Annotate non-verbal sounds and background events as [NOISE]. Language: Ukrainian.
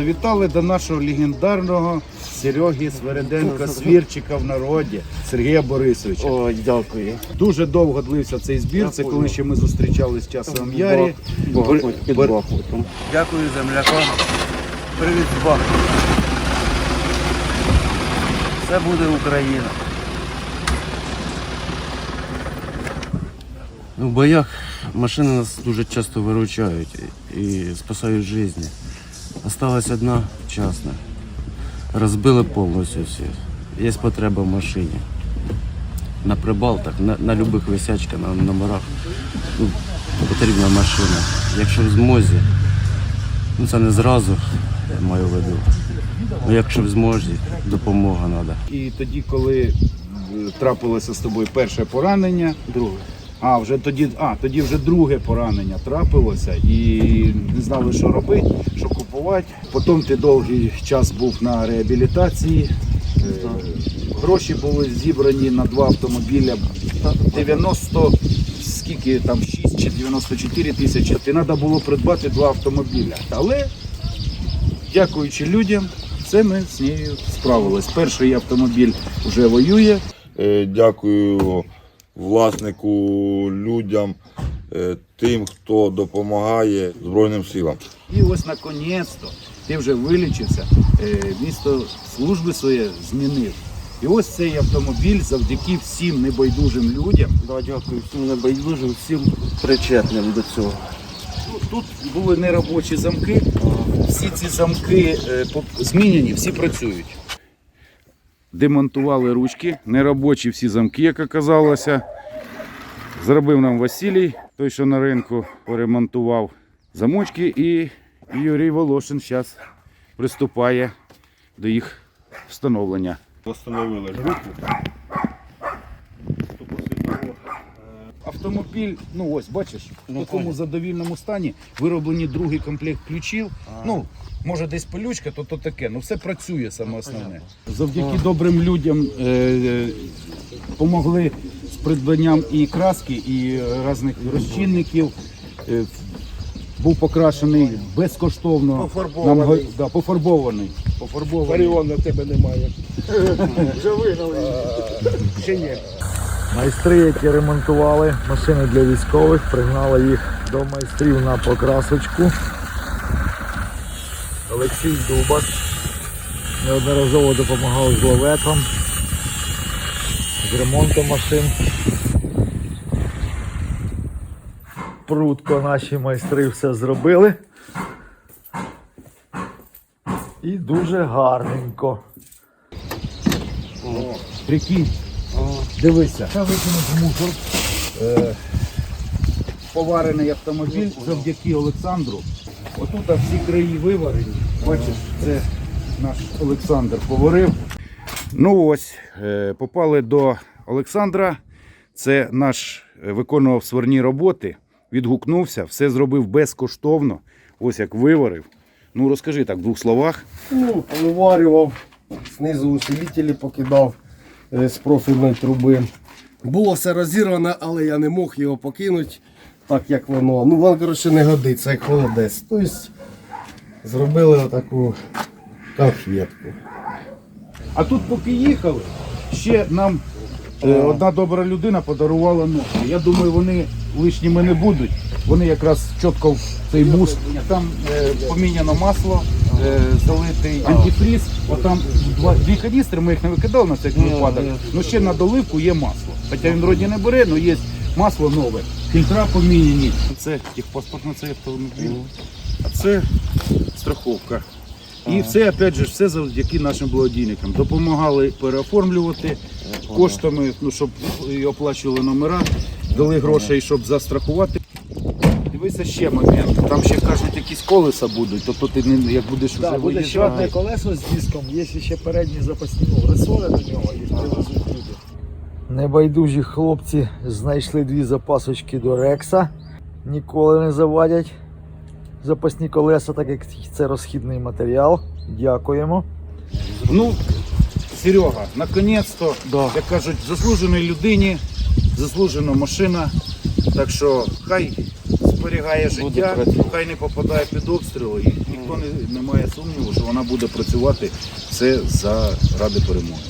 Завітали до нашого легендарного Сереги Свереденка Свірчика в народі Сергія Борисовича. Ой, дякую. Дуже довго длився цей збір. Це коли ще ми зустрічались в часовому ярі. Під Бахмутом. Дякую землякам. Привіт з. Це буде Україна. Ну, в боях машини нас дуже часто виручають і спасають життя. Осталась одна вчасна. Розбили повністю всі. Є потреба в машині. На прибалтах, на, на любих висячках, на номерах ну, потрібна машина. Якщо в змозі, ну це не зразу, я маю в виду. Ну, якщо в змозі, допомога треба. І тоді, коли е, трапилося з тобою перше поранення, Друге. а вже тоді, а тоді вже друге поранення трапилося і не знали, що робити, що купувати. Потім ти довгий час був на реабілітації. Е, Гроші були зібрані на два автомобіля. 90, скільки там 6 чи 94 тисячі. Ти треба було придбати два автомобіля. Але дякуючи людям, це ми з нею справились. Перший автомобіль вже воює. Е, Дякую власнику, людям, тим, хто допомагає Збройним силам. І ось наконець-то ти вже вилічився, е, місто служби своє змінив. І ось цей автомобіль завдяки всім небайдужим людям. Да, дякую всім небайдужим, всім причетним до цього. Тут, були неробочі замки. Всі ці замки е, зміняні, всі працюють. Демонтували ручки, неробочі всі замки, як оказалося. Зробив нам Василій, той, що на ринку поремонтував замочки, і Юрій Волошин зараз приступає до їх встановлення. Постановили групу. Автомобіль, ну ось бачиш, в такому задовільному стані вироблені другий комплект ключів. Ну, може десь пилючка, то то таке. Ну все працює саме основне. Завдяки добрим людям е, е, помогли придбанням і краски, і різних розчинників. Е, був покрашений безкоштовно. Пофарбований. Нам да, пофарбований. Пофарбований. Фаріона тебе немає. [LAUGHS] Вже вигнали. Ще ні. Майстри, які ремонтували машини для військових, пригнали їх до майстрів на покрасочку. Олексій Дубас неодноразово допомагав з ловетом, з ремонтом машин. Прутко наші майстри все зробили. І дуже гарненько. Прикинь, дивися. Це викинув мусор. Е, поварений автомобіль завдяки Олександру. Отут всі краї виварені. Бачиш, це наш Олександр поварив. Ну ось, е, попали до Олександра. Це наш е, виконував сварні роботи, відгукнувся, все зробив безкоштовно. Ось як виварив. Ну розкажи так в двох словах. Ну, виварював, знизу усилителі покидав е, з профільної труби. Було все розірване, але я не мог його покинути, так як воно. Ну, воно, коротше, не годиться, як холодець. Тобто зробили отаку конфетку. А тут поки їхали, ще нам е, одна добра людина подарувала ножки. Я думаю, вони лишніми не будуть. Вони якраз чітко в цей бус. Там е, поміняно масло, е, залитий антифріз. Отам два, дві каністри, ми їх не викидали на всякий випадок. Ну ще на доливку є масло. Хоча він вроді не бере, але є масло нове. Фільтра поміняні. Це техпаспорт на цей автомобіль. А це страховка. І все, опять же, все завдяки нашим благодійникам. Допомагали переоформлювати коштами, ну, щоб і оплачували номера, дали грошей, щоб застрахувати. Дивися ще момент. Там ще кажуть, якісь колеса будуть, тобто ти не як будеш вже Так, буде ще виїжджати. одне колесо з диском, є ще передні запасні ну, ресори до нього, їх привезуть люди. Небайдужі хлопці знайшли дві запасочки до Рекса. Ніколи не завадять запасні колеса, так як це розхідний матеріал. Дякуємо. Ну, Серега, наконець-то, Да. як кажуть, заслуженій людині, заслужена машина. Так що хай зберігає життя, хай не попадає під обстріли, і ніхто не, не має сумніву, що вона буде працювати все заради перемоги.